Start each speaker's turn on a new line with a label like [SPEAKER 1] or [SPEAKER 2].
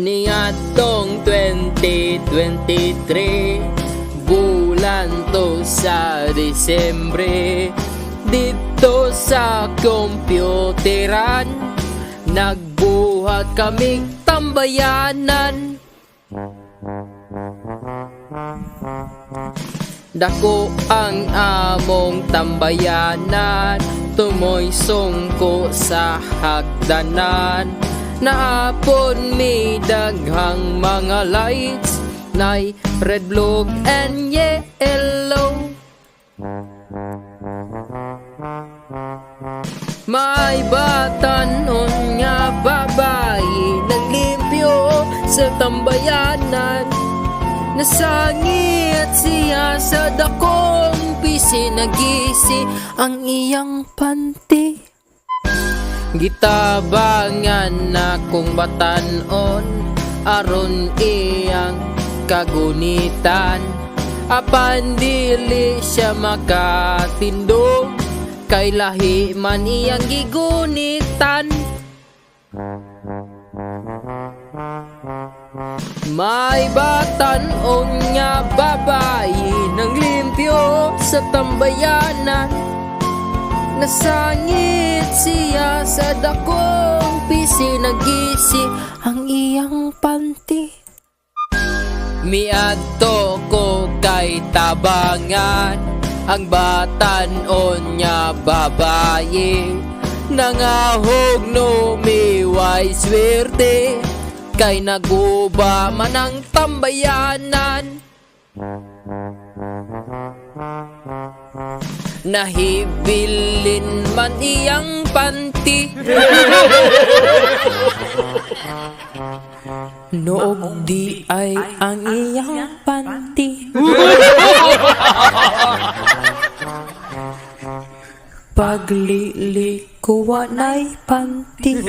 [SPEAKER 1] Niadtong 2023 Bulan to sa Disembre Dito sa kompyuteran Nagbuhat kaming tambayanan Dako ang among tambayanan Tumoy sungko sa hagdanan. Naapon mi daghang mga lights Nay red, blue, and yellow. May batanon nga babae Naglimpyo sa tambayanan Nasangit siya sa dakong pisinagisi Ang iyang panty. Gitabangan na kung batanon Aron iyang kagunitan. Apan dili siya makatindog Kay lahi man iyang gigunitan May batanon nga babae Nang limpyo sa tambayanan. Nasangit siya sa dakong pisinagisi Ang iyang panty. Miadto ko kay tabangan Ang batanon niya babae. Nangahog no miway swerte Kay naguba man ang tambayanan. Nahibilin man iyang panty. Noog di ay ang iyang panty. Paglili ko wanay panty